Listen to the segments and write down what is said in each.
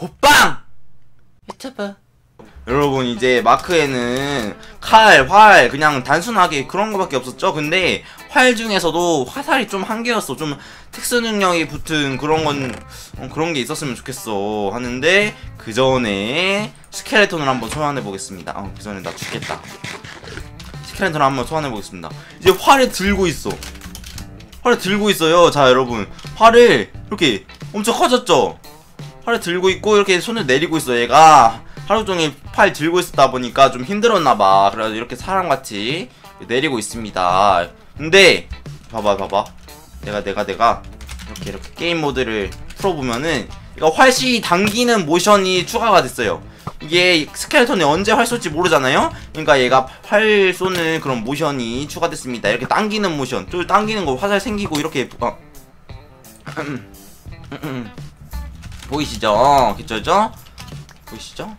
호빵! 유튜브 여러분 이제 마크에는 칼, 활 그냥 단순하게 그런 거밖에 없었죠? 근데 활 중에서도 화살이 좀 한계였어. 좀 특수 능력이 붙은 그런 건 어, 그런 게 있었으면 좋겠어 하는데 그 전에 스켈레톤을 한번 소환해 보겠습니다. 어, 그 전에 나 죽겠다. 스켈레톤을 한번 소환해 보겠습니다. 이제 활을 들고 있어. 활을 들고 있어요. 자 여러분. 활을 이렇게 엄청 커졌죠 팔을 들고 있고 이렇게 손을 내리고 있어 얘가. 하루 종일 팔 들고 있었다 보니까 좀 힘들었나봐. 그래서 이렇게 사람같이 내리고 있습니다. 근데 봐봐 봐봐. 내가 내가 내가 이렇게 이렇게 게임 모드를 풀어보면은 이거 활시 당기는 모션이 추가가 됐어요. 이게 스켈레톤이 언제 활 쏠지 모르잖아요? 그러니까 얘가 활 쏘는 그런 모션이 추가됐습니다. 이렇게 당기는 모션. 또 당기는 거 화살 생기고 이렇게 어. 보이시죠? 그쵸 보이시죠?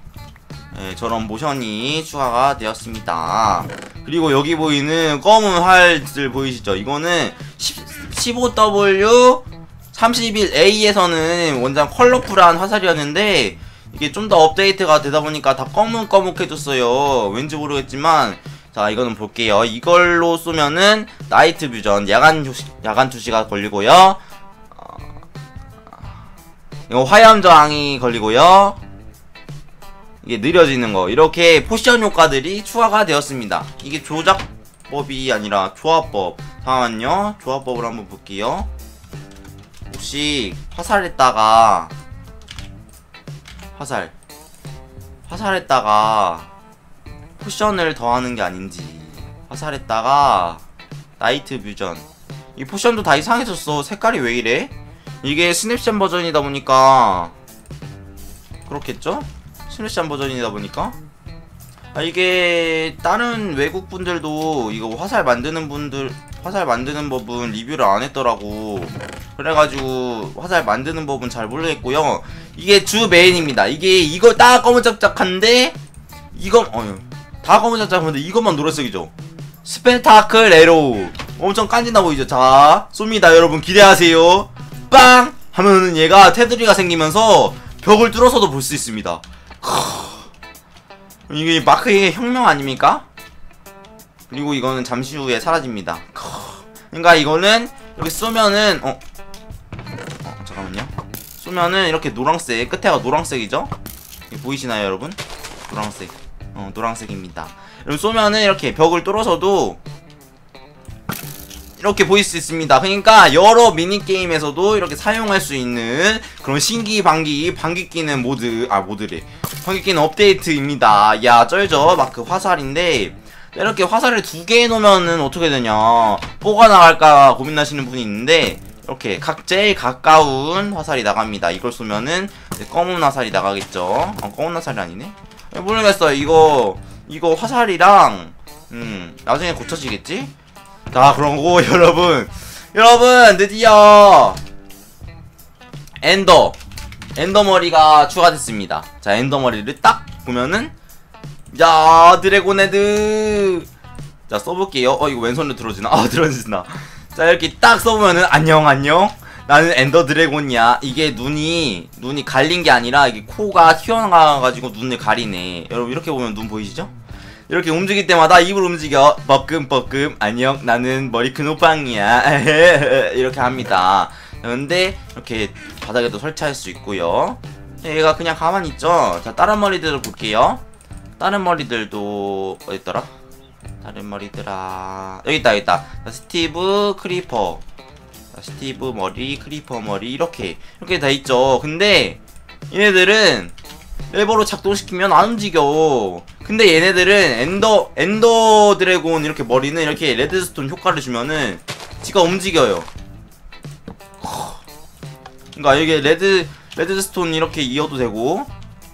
네, 저런 모션이 추가가 되었습니다. 그리고 여기 보이는 검은 활들 보이시죠? 이거는 15W 31A에서는 원장 컬러풀한 화살이었는데 이게 좀 더 업데이트가 되다 보니까 다 검은검은해졌어요. 왠지 모르겠지만 자 이거는 볼게요. 이걸로 쏘면은 나이트 뷰전 야간 야간 투시가 걸리고요. 이거 화염 저항이 걸리고요. 이게 느려지는 거 이렇게 포션 효과들이 추가가 되었습니다. 이게 조작법이 아니라 조합법. 잠깐만요. 조합법을 한번 볼게요. 혹시 화살했다가 화살 화살했다가 포션을 더하는 게 아닌지 화살했다가 나이트 뷰전 이 포션도 다 이상해졌어 색깔이 왜 이래? 이게 스냅샷 버전이다 보니까 그렇겠죠? 스냅샷 버전이다 보니까. 아 이게 다른 외국 분들도 이거 화살 만드는 분들 화살 만드는 법은 리뷰를 안 했더라고. 그래가지고 화살 만드는 법은 잘 모르겠고요. 이게 주 메인입니다. 이게 이거 딱 검은짝짝한데 이거 어휴 다 검은짝짝한데 이것만 노란색이죠. 스페타클 에로우 엄청 깐진다 보이죠? 자 쏩니다. 여러분 기대하세요 빵 하면은 얘가 테두리가 생기면서 벽을 뚫어서도 볼 수 있습니다. 이게 마크의 혁명 아닙니까? 그리고 이거는 잠시 후에 사라집니다. 그러니까 이거는 이렇게 쏘면은 어, 어 잠깐만요. 쏘면은 이렇게 노랑색 끝에가 노랑색이죠? 보이시나요 여러분? 노랑색. 어 노랑색입니다. 여러분 쏘면은 이렇게 벽을 뚫어서도 이렇게 보일 수 있습니다. 그러니까 여러 미니게임에서도 이렇게 사용할 수 있는 그런 신기 방기 방귀 끼는 모드 아 모드래 방귀 끼는 업데이트입니다. 야 쩔죠 막 그 화살인데 이렇게 화살을 두개 해놓으면은 어떻게 되냐 뭐가 나갈까 고민하시는 분이 있는데 이렇게 각 제일 가까운 화살이 나갑니다. 이걸 쏘면은 검은 화살이 나가겠죠. 어, 검은 화살이 아니네. 모르겠어요. 이거 이거 화살이랑 음 나중에 고쳐지겠지? 자 그러고 여러분. 여러분 드디어 엔더 엔더머리가 추가됐습니다. 자 엔더머리를 딱 보면은 야 드래곤 헤드. 자 써볼게요. 어 이거 왼손으로 들어지나? 아 들어지나? 자 이렇게 딱 써보면은 안녕 안녕. 나는 엔더 드래곤이야. 이게 눈이 눈이 갈린 게 아니라 이게 코가 튀어나가가지고 눈을 가리네. 여러분 이렇게 보면 눈 보이시죠? 이렇게 움직일 때마다 입을 움직여. 뻐끔뻐끔. 안녕 나는 머리 큰 오빵이야. 이렇게 합니다. 근데 이렇게 바닥에도 설치할 수 있고요. 얘가 그냥 가만히 있죠? 자 다른 머리들을 볼게요. 다른 머리들도 어딨더라? 다른 머리들아. 여기 있다 여기 있다. 자, 스티브 크리퍼. 자, 스티브 머리 크리퍼 머리. 이렇게 이렇게 다 있죠. 근데 얘네들은 일부러 작동시키면 안 움직여 근데 얘네들은 엔더 엔더 드래곤 이렇게 머리는 이렇게 레드스톤 효과를 주면은 지가 움직여요. 그러니까 이게 레드 레드스톤 이렇게 이어도 되고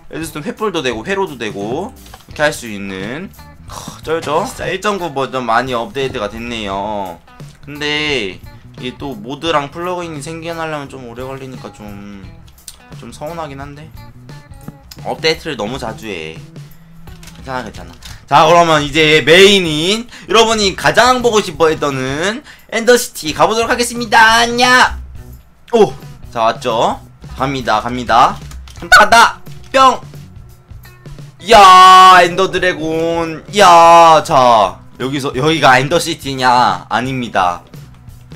레드스톤 횃불도 되고 회로도 되고 이렇게 할 수 있는 쩔죠? 진짜 1.9 버전 많이 업데이트가 됐네요. 근데 이게 또 모드랑 플러그인이 생겨나려면 좀 오래 걸리니까 좀 좀 서운하긴 한데. 업데이트를 너무 자주 해 괜찮아 괜찮아. 자 그러면 이제 메인인 여러분이 가장 보고 싶어 했던 엔더시티 가보도록 하겠습니다. 안녕! 오자 왔죠? 갑니다 갑니다. 간다! 뿅! 이야 엔더 드래곤. 이야 자 여기서 여기가 엔더 시티냐? 아닙니다.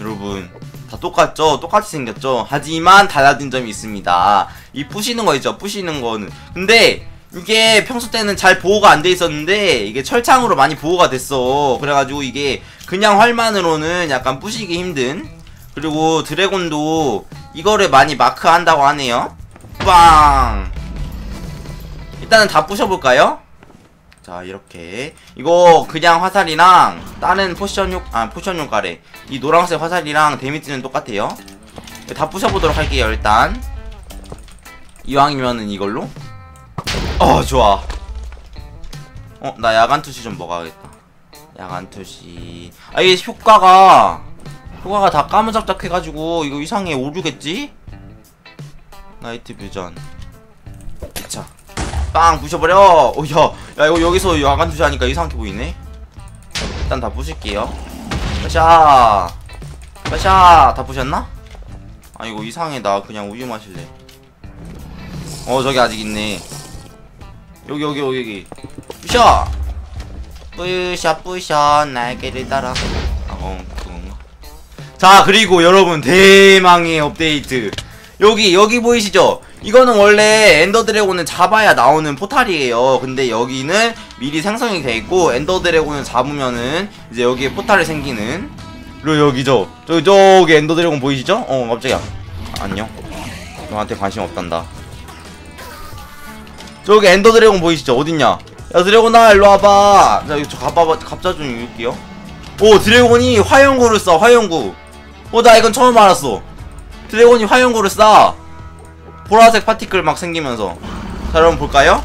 여러분 다 똑같죠? 똑같이 생겼죠? 하지만 달라진 점이 있습니다. 이 부시는 거 있죠? 부시는 거는. 근데 이게 평소 때는 잘 보호가 안 돼 있었는데 이게 철창으로 많이 보호가 됐어. 그래가지고 이게 그냥 활만으로는 약간 부시기 힘든. 그리고 드래곤도 이거를 많이 마크한다고 하네요. 빵! 일단은 다 부셔볼까요? 자 이렇게. 이거 그냥 화살이랑 다른 포션 효, 아 포션 효과래. 이 노란색 화살이랑 데미지는 똑같아요. 다 부셔보도록 할게요 일단. 이왕이면은 이걸로 어 좋아 어 나 야간 투시 좀 먹어야겠다 야간 투시 아 이게 효과가 효과가 다 까무잡잡해가지고 이거 이상해 오류겠지? 나이트 뷰전 자, 빵 부셔버려. 오, 야, 야 이거 여기서 야간 투시 하니까 이상하게 보이네. 일단 다 부실게요. 빠샤, 빠샤, 다 부셨나? 아 이거 이상해 나 그냥 우유 마실래. 어 저기 아직 있네. 여기 여기 여기 여기. 부셔. 부셔 부셔 날개를 따라. 아 어, 그건가? 자 그리고 여러분 대망의 업데이트. 여기 여기 보이시죠? 이거는 원래 엔더 드래곤은 잡아야 나오는 포탈이에요. 근데 여기는 미리 생성이 돼 있고 엔더 드래곤을 잡으면은 이제 여기에 포탈이 생기는 그리고 여기죠. 저기 저기 엔더 드래곤 보이시죠? 어 깜짝이야. 안녕. 너한테 관심 없단다. 저기 엔더 드래곤 보이시죠? 어딨냐? 야 드래곤아 일로 와봐. 자 이거 저 갑바 갑자 좀 읽을게요. 오 드래곤이 화염구를 써 화염구. 어나 이건 처음 알았어. 드래곤이 화염구를 쏴 보라색 파티클 막 생기면서 자 여러분 볼까요?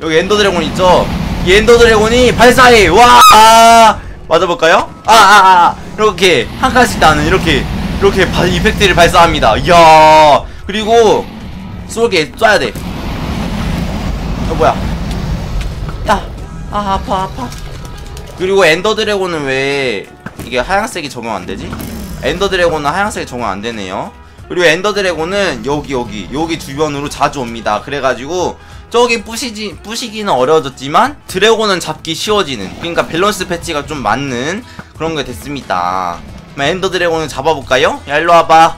여기 엔더 드래곤 있죠? 이 엔더 드래곤이 발사해 와 아, 맞아볼까요? 아아아 아, 아. 이렇게 한 칸씩 나는 이렇게 이렇게 바, 이펙트를 발사합니다 이야 그리고 쏘게 쏴야 돼 어, 뭐야 야 아 아파 아파 그리고 엔더 드래곤은 왜 이게 하얀색이 적용 안 되지? 엔더 드래곤은 하얀색이 적용 안 되네요. 그리고 엔더 드래곤은 여기 여기 여기 주변으로 자주 옵니다. 그래가지고 저기 부시지 부시기는 어려워졌지만 드래곤은 잡기 쉬워지는 그러니까 밸런스 패치가 좀 맞는 그런 게 됐습니다. 엔더 드래곤을 잡아볼까요? 야 일로 와봐.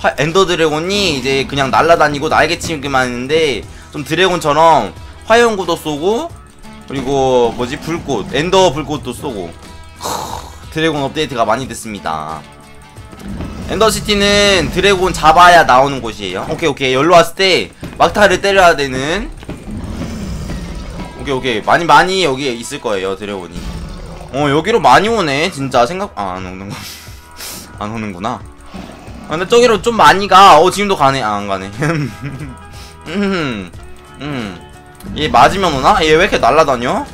화, 엔더 드래곤이 이제 그냥 날아다니고 날개치기만 했는데 좀 드래곤처럼 화염구도 쏘고 그리고 뭐지 불꽃 엔더 불꽃도 쏘고 드래곤 업데이트가 많이 됐습니다. 엔더시티는 드래곤 잡아야 나오는 곳이에요. 오케이 오케이 열로 왔을 때 막타를 때려야 되는 오케이 오케이 많이 많이 여기에 있을 거예요 드래곤이. 어 여기로 많이 오네 진짜 생각 아, 안 오는 거안 오는구나. 아, 근데 저기로 좀 많이 가. 어 지금도 가네 아, 안 가네. 음, 음. 얘 맞으면 오나? 얘 왜 이렇게 날라다녀?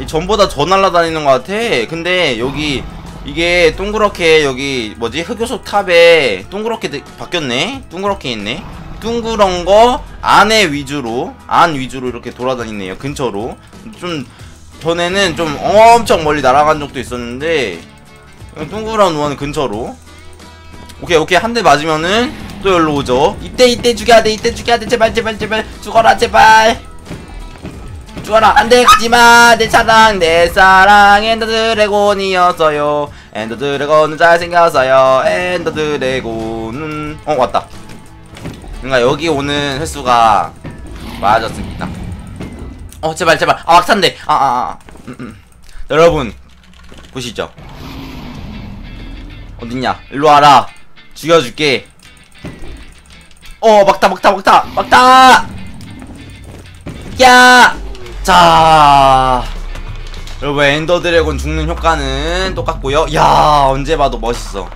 얘 전보다 더 날라다니는 것 같아. 근데 여기 이게 둥그렇게 여기 뭐지? 흑요소 탑에 둥그렇게 되, 바뀌었네. 둥그렇게 있네. 둥그런 거 안에 위주로 안 위주로 이렇게 돌아다니네요 근처로. 좀 전에는 좀 엄청 멀리 날아간 적도 있었는데 둥그런 원 근처로. 오케이 오케이. 한 대 맞으면은 또 여기로 오죠. 이때 이때 죽여야 돼 이때 죽여야 돼. 제발 제발 제발. 죽어라 제발 죽어라. 안돼 가지마 내 사랑 내 사랑 엔더 드래곤이었어요. 엔더 드래곤은 잘생겼어요. 엔더 드래곤은. 어 왔다. 그러니까 여기 오는 횟수가 많아졌습니다. 어 제발 제발. 아 막탄데. 아아아 아, 아. 음, 음. 여러분 보시죠. 어딨냐? 일로 와라. 죽여줄게. 어 막타 막타 막타 막타! 야 자, 여러분 엔더 드래곤 죽는 효과는 똑같고요. 야, 언제 봐도 멋있어.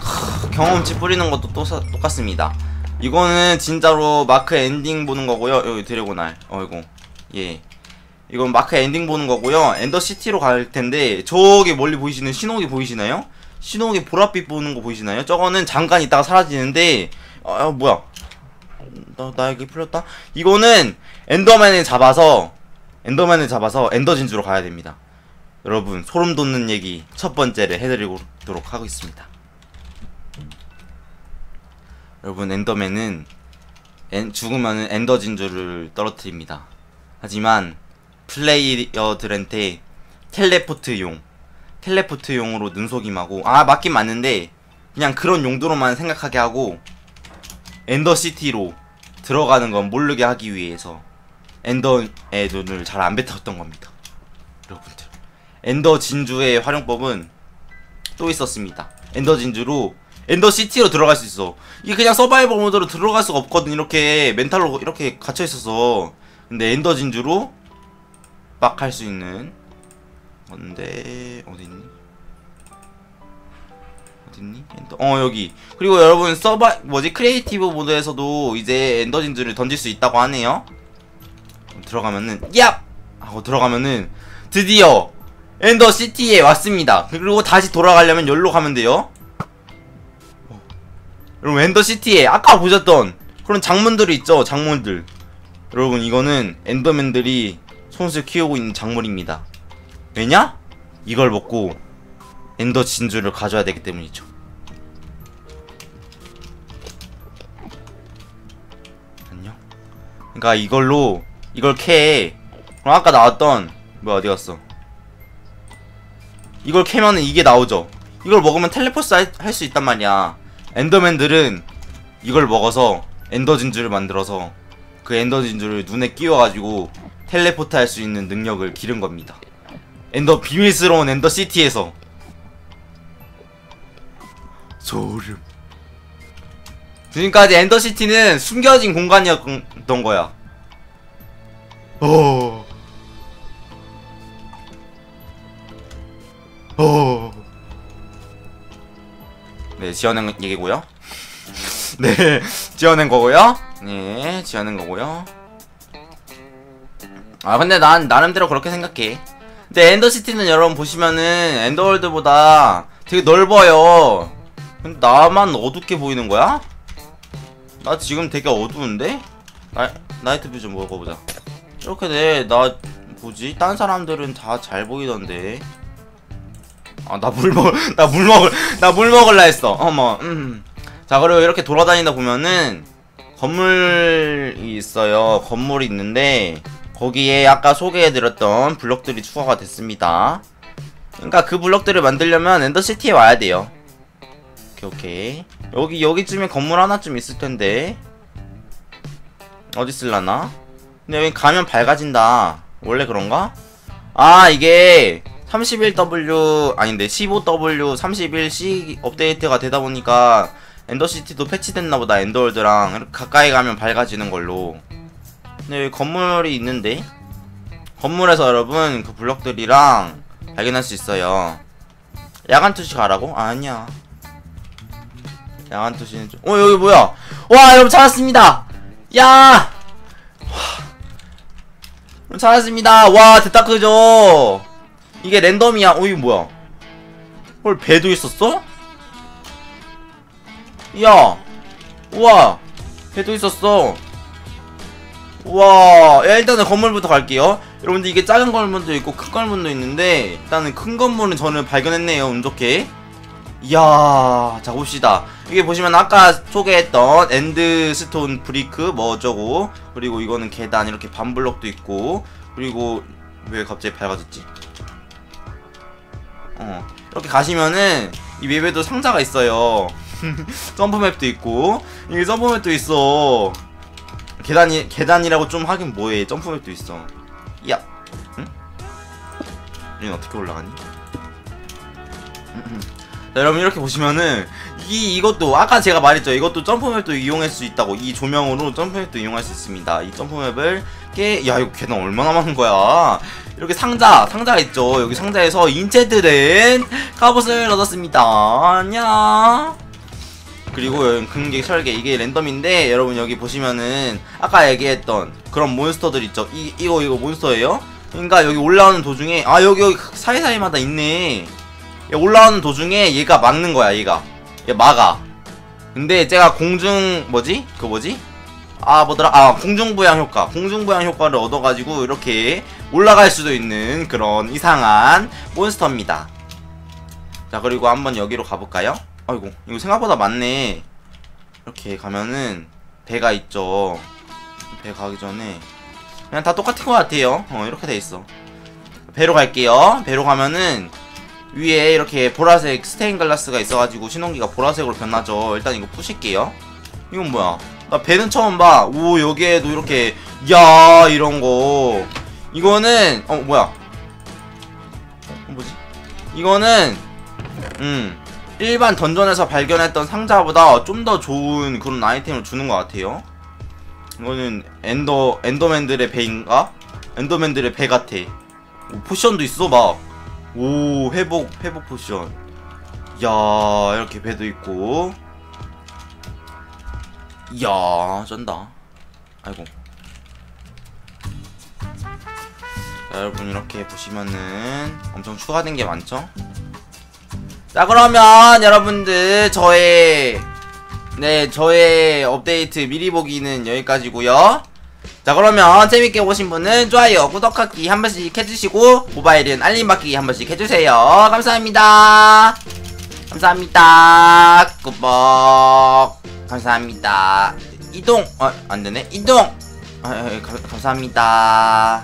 크, 경험치 뿌리는 것도 또 똑같습니다. 이거는 진짜로 마크 엔딩 보는 거고요. 여기 드래곤 알. 어이구. 예. 이건 마크 엔딩 보는 거고요. 엔더 시티로 갈 텐데 저기 멀리 보이시는 신호기 보이시나요? 신호기 보랏빛 보는 거 보이시나요? 저거는 잠깐 있다가 사라지는데 어, 뭐야? 나 나에게 풀렸다. 이거는 엔더맨을 잡아서 엔더맨을 잡아서 엔더 진주로 가야 됩니다. 여러분 소름 돋는 얘기 첫 번째를 해드리도록 하고 있습니다. 여러분 엔더맨은 엔, 죽으면 엔더 진주를 떨어뜨립니다. 하지만 플레이어들한테 텔레포트용 텔레포트용으로 눈속임하고 아 맞긴 맞는데 그냥 그런 용도로만 생각하게 하고 엔더시티로 들어가는 건 모르게 하기 위해서 엔더의 눈을 잘 안 뱉었던 겁니다. 여러분들 엔더 진주의 활용법은 또 있었습니다. 엔더 진주로 엔더 시티로 들어갈 수 있어. 이게 그냥 서바이벌 모드로 들어갈 수가 없거든. 이렇게 멘탈로 이렇게 갇혀 있어서. 근데 엔더 진주로 빡할수 있는 건데 어디 있니? 어디 있니? 엔더 어 여기. 그리고 여러분 서바 뭐지 크리에이티브 모드에서도 이제 엔더 진주를 던질 수 있다고 하네요. 들어가면은 야 하고 들어가면은 드디어 엔더 시티에 왔습니다. 그리고 다시 돌아가려면 여기로 가면 돼요. 여러분 엔더 시티에 아까 보셨던 그런 장문들이 있죠. 장문들. 여러분 이거는 엔더맨들이 손수 키우고 있는 작물입니다. 왜냐? 이걸 먹고 엔더 진주를 가져야 되기 때문이죠. 그러니까 이걸로 이걸 캐. 그럼 아까 나왔던 뭐야 어디 갔어? 이걸 캐면은 이게 나오죠. 이걸 먹으면 텔레포스 할 수 있단 말이야. 엔더맨들은 이걸 먹어서 엔더 진주를 만들어서 그 엔더 진주를 눈에 끼워가지고 텔레포트 할 수 있는 능력을 기른 겁니다. 엔더 비밀스러운 엔더 시티에서 소름. 지금까지 엔더 시티는 숨겨진 공간이었던 거야. 어. 어. 네, 지어낸 얘기고요. 네, 지어낸 거고요. 네, 지어낸 거고요. 아, 근데 난 나름대로 그렇게 생각해. 근데 엔더시티는 여러분 보시면은 엔더월드보다 되게 넓어요. 근데 나만 어둡게 보이는 거야? 나 지금 되게 어두운데? 나, 나이트 뷰 좀 먹어보자. 이렇게 돼. 나 뭐지? 딴 사람들은 다 잘 보이던데. 아, 나 물 먹을, 나 물 먹을, 나 물 먹을라 했어. 어머, 음. 자, 그리고 이렇게 돌아다니다 보면은, 건물이 있어요. 건물이 있는데, 거기에 아까 소개해드렸던 블럭들이 추가가 됐습니다. 그러니까 그 블럭들을 만들려면 엔더시티에 와야 돼요. 오케이, 오케이. 여기, 여기쯤에 건물 하나쯤 있을 텐데. 어디 쓸라나? 근데 여기 가면 밝아진다. 원래 그런가? 아, 이게, 31W 아닌데 15W 31C 업데이트가 되다 보니까 엔더시티도 패치됐나 보다 엔더월드랑 가까이 가면 밝아지는 걸로 근데 여기 건물이 있는데 건물에서 여러분 그 블럭들이랑 발견할 수 있어요 야간 투시 가라고? 아, 아니야 투시는 좀... 어 여기 뭐야 와 여러분 찾았습니다 야 와. 찾았습니다 와 됐다 크죠 이게 랜덤이야. 어, 이거 뭐야? 헐, 배도 있었어? 야, 우와, 배도 있었어. 우와, 야, 일단은 건물부터 갈게요. 여러분들 이게 작은 건물도 있고 큰 건물도 있는데 일단은 큰 건물은 저는 발견했네요. 운 좋게. 이야, 자 봅시다. 이게 보시면 아까 소개했던 엔드스톤 브리크 뭐 어쩌고 그리고 이거는 계단 이렇게 반블럭도 있고 그리고 왜 갑자기 밝아졌지? 어, 이렇게 가시면은 이 맵에도 상자가 있어요. 점프맵도 있고 이게 점프맵도 있어. 계단이 계단이라고 좀 하긴 뭐해. 점프맵도 있어. 야, 응? 얘는 어떻게 올라가니? 자, 여러분 이렇게 보시면은 이 이것도 아까 제가 말했죠. 이것도 점프맵도 이용할 수 있다고 이 조명으로 점프맵도 이용할 수 있습니다. 이 점프맵을 깨, 야 이거 계단 얼마나 많은 거야? 이렇게 상자, 상자가 있죠. 여기 상자에서 인체들은 갑옷을 얻었습니다. 안녕. 그리고 금기 설계 이게 랜덤인데 여러분 여기 보시면은 아까 얘기했던 그런 몬스터들 있죠. 이 이거 이거 몬스터예요. 그러니까 여기 올라오는 도중에 아 여기 여기 사이사이마다 있네. 올라오는 도중에 얘가 막는 거야 얘가. 얘 막아. 근데 제가 공중 뭐지? 그 뭐지? 아 뭐더라 아 공중부양 효과 공중부양 효과를 얻어가지고 이렇게 올라갈 수도 있는 그런 이상한 몬스터입니다 자 그리고 한번 여기로 가볼까요? 아이고 이거 생각보다 많네 이렇게 가면은 배가 있죠 배 가기 전에 그냥 다 똑같은 것 같아요 어 이렇게 돼 있어 배로 갈게요 배로 가면은 위에 이렇게 보라색 스테인 글라스가 있어가지고 신혼기가 보라색으로 변하죠. 일단 이거 부실게요. 이건 뭐야? 나 배는 처음 봐오 여기에도 이렇게 야 이런거. 이거는 어 뭐야? 어, 뭐지? 이거는 음 일반 던전에서 발견했던 상자보다 좀 더 좋은 그런 아이템을 주는 것 같아요. 이거는 엔더 엔더맨들의 배인가? 엔더맨들의 배 같아. 오, 포션도 있어 막 오 회복 회복 포션. 야 이렇게 배도 있고. 이야 쩐다. 아이고. 자, 여러분 이렇게 보시면은 엄청 추가된 게 많죠? 자 그러면 여러분들 저의 네 저의 업데이트 미리 보기는 여기까지고요 자 그러면 재밌게 보신 분은 좋아요 구독하기 한 번씩 해주시고 모바일은 알림받기 한 번씩 해주세요. 감사합니다. 감사합니다. 꾸벅. 감사합니다. 이동. 아 안되네. 이동. 아, 아, 가- 감사합니다